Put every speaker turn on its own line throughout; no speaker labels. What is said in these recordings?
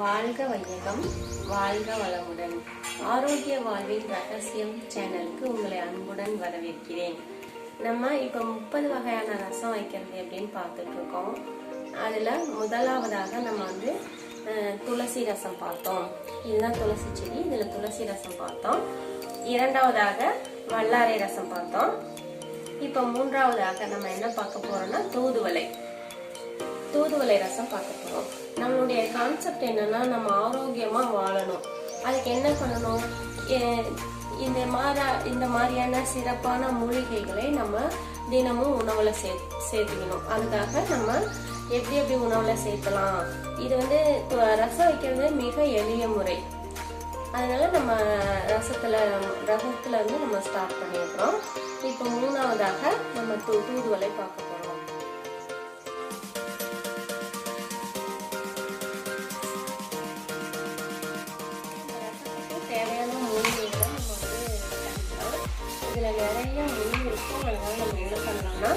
வாழ்க வையகம் வாழ்க வளமுடன். ஆரோக்கிய வாழ்வின் ரகசியம் சேனலுக்கு உங்களை அன்புடன் வரவேற்கிறேன். நம்ம இப்போ முப்பது வகையான ரசம் வைக்கிறது அப்படின்னு பார்த்துட்டு இருக்கோம் அதில் முதலாவதாக நம்ம வந்து துளசி ரசம் பார்த்தோம். இதுதான் துளசி செடி இதில் துளசி ரசம் பார்த்தோம். இரண்டாவதாக வல்லாரை ரசம் பார்த்தோம். இப்போ மூன்றாவதாக நம்ம என்ன பார்க்க போறோம்னா தூதுவளை. தூதுவளை ரசம் பார்க்க போகிறோம் நம்மளுடைய கான்செப்ட் என்னன்னா நம்ம ஆரோக்கியமா வாழணும். அதுக்கு என்ன பண்ணணும்? இந்த மாறா இந்த மாதிரியான சிறப்பான மூலிகைகளை நம்ம தினமும் உணவுல சே சேர்த்துக்கணும். அதுக்காக நம்ம எப்படி எப்படி உணவுல சேர்க்கலாம்? இது வந்து ரசம் வைக்கிறது மிக எளிய முறை. அதனால நம்ம ரசத்துல ரசத்துல வந்து நம்ம ஸ்டார்ட் பண்ணிடுறோம் இப்போ மூணாவதாக நம்ம தூ தூதுவளை பார்க்க போறோம். நிறைய முள் இருக்கும் அதனால் நம்ம என்ன பண்ணலாம்னா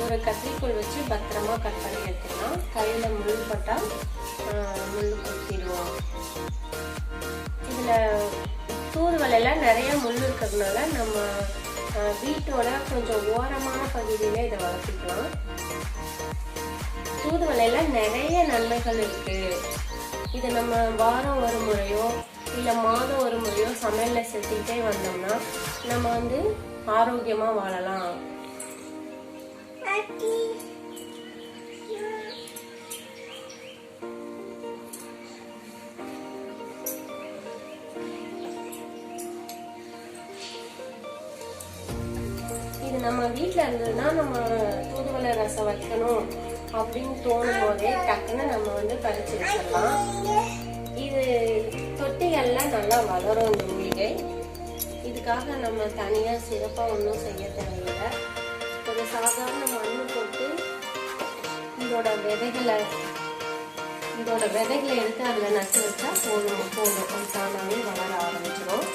ஒரு கத்திரிக்கோள் வச்சு பத்திரமா கட் பண்ணி எடுத்துக்கலாம் கையில் முள் பட்டால் முள் குத்திடுவோம் இதில் தூதுவலையில் நிறைய முள் இருக்கிறதுனால நம்ம வீட்டோட கொஞ்சம் ஓரமான பகுதியில் இதை வளர்த்துக்கலாம். தூதுவலையில் நிறைய நன்மைகள் இருக்குது இதை நம்ம வாரம் ஒரு முறையோ இல்ல மாதம் ஒரு முறையோ சமையல்ல சேர்த்துக்கிட்டே வந்தோம்னா நம்ம வந்து ஆரோக்கியமா வாழலாம். இது நம்ம வீட்ல இருந்ததுன்னா நம்ம தூதுவளை ரசம் வைக்கணும் அப்படின்னு தோணும் போதே டக்குன்னு நம்ம வந்து பறிச்சு வச்சிடலாம். இது தொட்டிகள்ல நல்லா வளரும் இந்த மூலிகை இதுக்காக நம்ம தனியாக சிறப்பாக ஒன்றும் செய்ய தேவையில்லை. ஒரு சாதாரண மண்ணு போட்டு இதோட விதைகளை இதோட விதைகளை எடுத்து அதில் நட்டு வச்சா போதும் போதும். அது தானாவே வளர ஆரம்பிச்சிடும்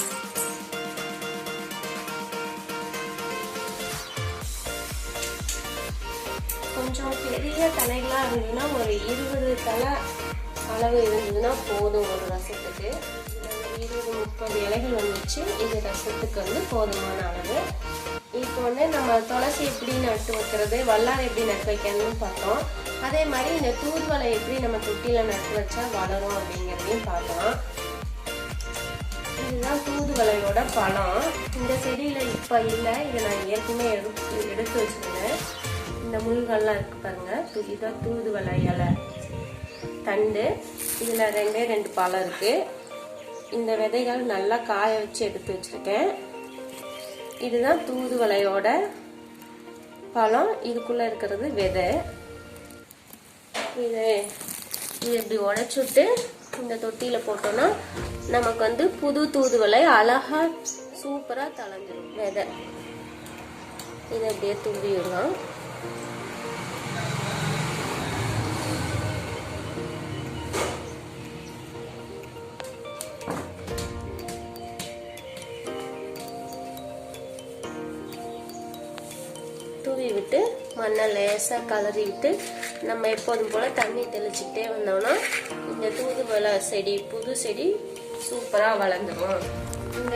கொஞ்சம் பெரிய தலைகளாக இருந்ததுன்னா ஒரு இருபது தலை அளவு இருந்ததுன்னா போதும் ஒரு ரசத்துக்கு. இருபது முப்பது இலைகள் வந்துச்சு. இது ரசத்துக்கு வந்து போதுமான அளவு. இப்போ வந்து நம்ம துளசி எப்படி நட்டு வைக்கிறது வல்லாரை எப்படி நட்டு வைக்கணும்னு பார்த்தோம். அதே மாதிரி இந்த தூதுவளை எப்படி நம்ம தொட்டியில் நட்டு வச்சா வளரும் அப்படிங்கிறதையும் பார்த்தோம் இதுதான் தூதுவலையோட பழம். இந்த செடியில் இப்போ இல்லை. இதை நான் ஏற்கனவே எடுத்து எடுத்து வச்சுருந்தேன். இந்த முள்கள்லாம் இருக்கு பாருங்க. இதுதான் தூதுவலை தூதுவளை இலை. தண்டு இதில் ரெண்டே ரெண்டு பழம் இருக்குது இந்த விதைகள் நல்லா காய வச்சு எடுத்து வச்சிருக்கேன். இதுதான் தூதுவளையோட பழம். இதுக்குள்ளே இருக்கிறது விதை. இது இது இப்படி உடைச்சுட்டு இந்த தொட்டியில் போட்டோன்னா நமக்கு வந்து புது தூதுவளை அழகாக சூப்பராக தளைஞ்சிரும் விதை. இதை அப்படியே தூவி விடலாம். விட்டு மண்ணை லேசாக கலரி விட்டு நம்ம எப்போதும் போல் தண்ணி தெளிச்சுக்கிட்டே வந்தோம்னா இந்த தூதுவளை செடி புது செடி சூப்பராக வளர்ந்துடும் இந்த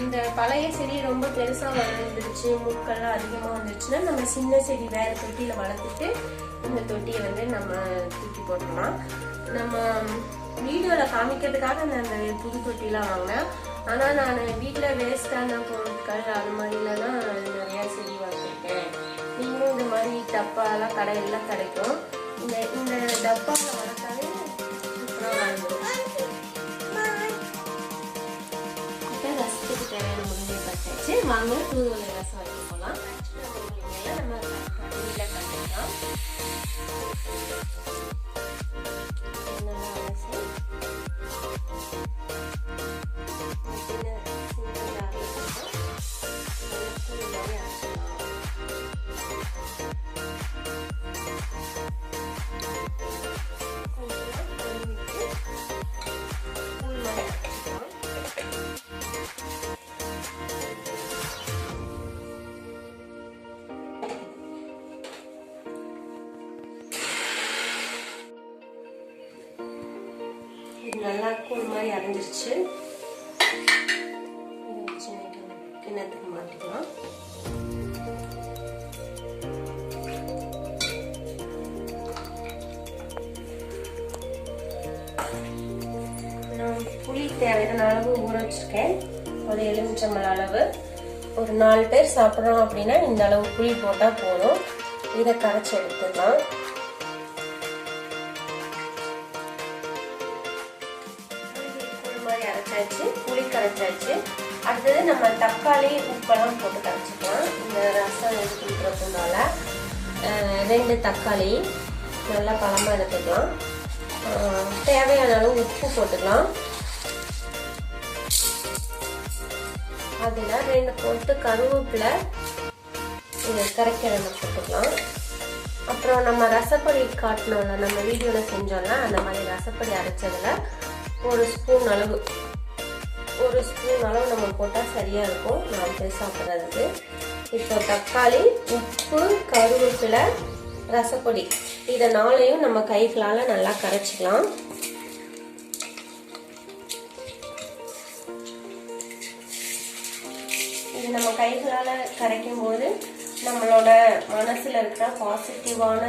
இந்த பழைய செடி ரொம்ப பெருசாக வளர்ந்துருச்சு முட்கள்லாம் அதிகமாக வந்துருச்சுன்னா நம்ம சின்ன செடி வேறு தொட்டியில் வளர்த்துட்டு இந்த தொட்டியை வந்து நம்ம தூக்கி போட்டோம்னா நம்ம வீடியோவில் காமிக்கிறதுக்காக நான் இந்த புது தொட்டிலாம் வாங்கினேன். ஆனால் நான் வீட்டில் வேஸ்டான பொருட்கள் அது மாதிரிலாம் தான் நிறையா செடி இந்த மாதிரி டப்பாலாம் கடையெல்லாம் கிடைக்கும். இந்த இந்த டப்பாவில் வளர்த்தாலே சூப்பராக வளர்ந்துடும் இப்போ ரசத்துக்கு தேவையான முருங்கை பட்டாச்சு. வாங்க தூதுவளை ரசம் வைக்க போகலாம். முருங்கையில நம்ம தண்ணியில் கட்டிக்கலாம் நல்லா நல்லா கூழ் மாதிரி அரைஞ்சிருச்சு கிண்ணத்துக்கு மாட்டிக்கலாம் நான் புளி தேவையான அளவு ஊற வச்சிருக்கேன். ஒரு எலுமிச்சம்பழ அளவு. ஒரு நாலு பேர் சாப்பிட்றோம் அப்படின்னா இந்த அளவு புளி போட்டால் போதும். இதை கரைச்சி எடுத்துக்கலாம். கூழ் அரைச்சாச்சு புளி கரைச்சாச்சு அடுத்தது நம்ம தக்காளி உப்பெல்லாம் போட்டு கரைச்சிக்கலாம். இந்த ரசம் இது கொடுக்குறதுனால ரெண்டு தக்காளி நல்லா பழமாக எடுத்துக்கலாம். தேவையான அளவு உப்பு போட்டுக்கலாம். அதில் ரெண்டு கொத்து கருவேப்பிலை இதை கரைக்கிற போட்டுக்கலாம். அப்புறம் நம்ம ரசப்பொடி காட்டினோம்ல நம்ம வீடியோவில் செஞ்சோம்ல அந்த மாதிரி ரசப்பொடி அரைச்சதில் ஒரு ஸ்பூன் அளவு. ஒரு ஸ்பூன் அளவு நம்ம போட்டால் சரியாக இருக்கும். நான் போய் சாப்பிட்றதுக்கு இப்போ தக்காளி உப்பு கருவேப்பிலை ரசப்பொடி. இதை நாளையும் நம்ம கைகளால் நல்லா கரைச்சிக்கலாம். இது நம்ம கைகளால் கரைக்கும் போது நம்மளோட மனசில் இருக்கிற பாசிட்டிவான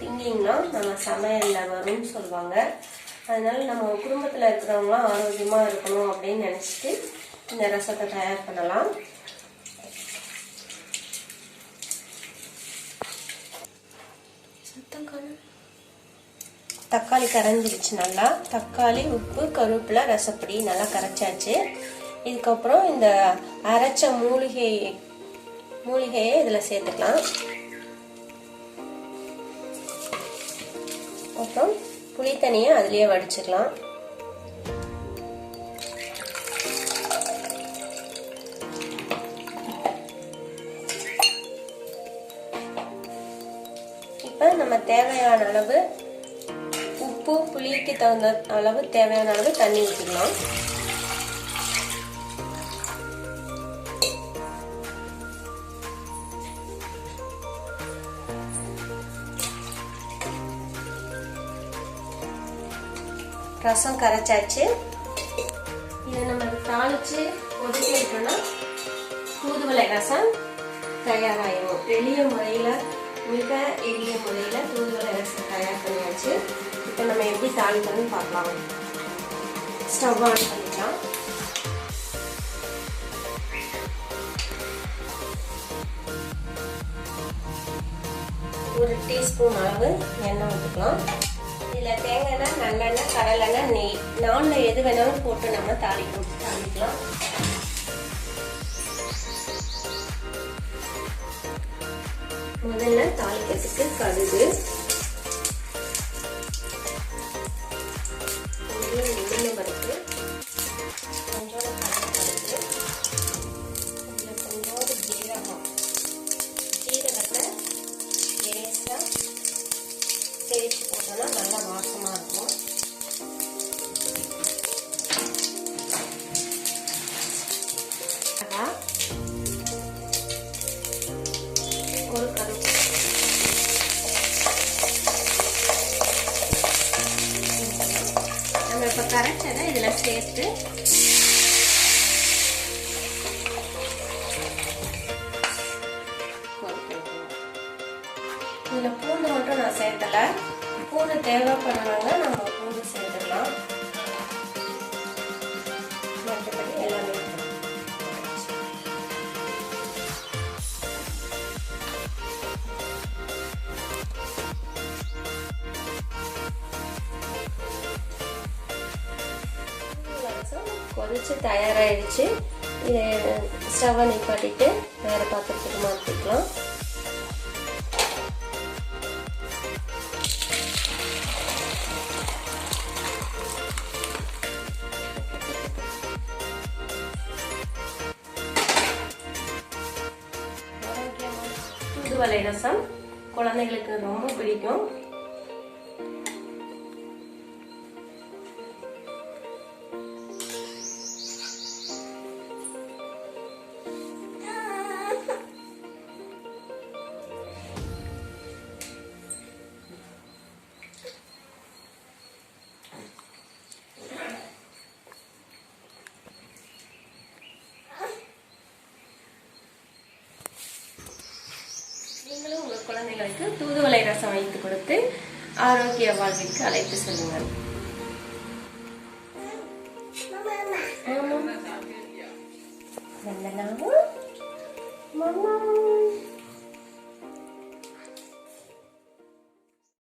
திங்கிங்லாம் நம்ம சமையலில் வரும்னு சொல்லுவாங்க. அதனால நம்ம குடும்பத்தில் இருக்கிறவங்களாம் ஆரோக்கியமாக இருக்கணும் அப்படின்னு நினச்சிட்டு இந்த ரசத்தை தயார் பண்ணலாம். தக்காளி கரைஞ்சிருச்சு நல்லா. தக்காளி உப்பு கருவேப்பிலை ரசப்பொடி நல்லா கரைச்சாச்சு. இதுக்கப்புறம் இந்த அரைச்ச மூலிகை மூலிகையை இதில் சேர்த்துக்கலாம். அப்புறம் புளி தனியை அதுலேயே வடிச்சுக்கலாம் இப்போ நம்ம தேவையான அளவு உப்பு புளிக்கு தகுந்த அளவு தேவையான அளவு தண்ணி ஊற்றிக்கலாம் ரசம் கரைச்சாச்சு. இதை நம்ம தாளிச்சு ஒதுக்கி விட்டோம்னா தூதுவளை ரசம் தயாராகிடும் எளிய முறையில் மிக எளிய முறையில் தூதுவளை ரசம் தயார் பண்ணியாச்சு. இப்போ நம்ம எப்படி தாளிக்கணும்னு பார்க்கலாம். ஸ்டவ் ஆன் பண்ணிக்கலாம். ஒரு டீஸ்பூன் அளவு எண்ணெய் ஊற்றுக்கலாம் இதில் தேங்காய் நல்லெண்ணெய் கடலெண்ணெய் நெய். நானில் எது வேணாலும் போட்டு நம்ம தாளிக்கணும் தாளிக்கலாம். முதல்ல தாளிக்கிறதுக்கு கடுகு. சேர்த்து இதில் பூண்டு மட்டும் நான் சேர்த்தலை பூண்டு தேவைப்படுறாங்க நம்ம கொதிச்சு தயாராகிடுச்சு இதை ஸ்டவ்வை நிப்பாட்டிட்டு வேறு பாத்திரத்துக்கு மாற்றிக்கலாம் வலை ரசம் குழந்தைகளுக்கு ரொம்ப பிடிக்கும். குழந்தைகளுக்கு தூதுவளை ரசம் வைத்து கொடுத்து ஆரோக்கிய வாழ்விற்கு அழைத்து செல்லுங்கள்.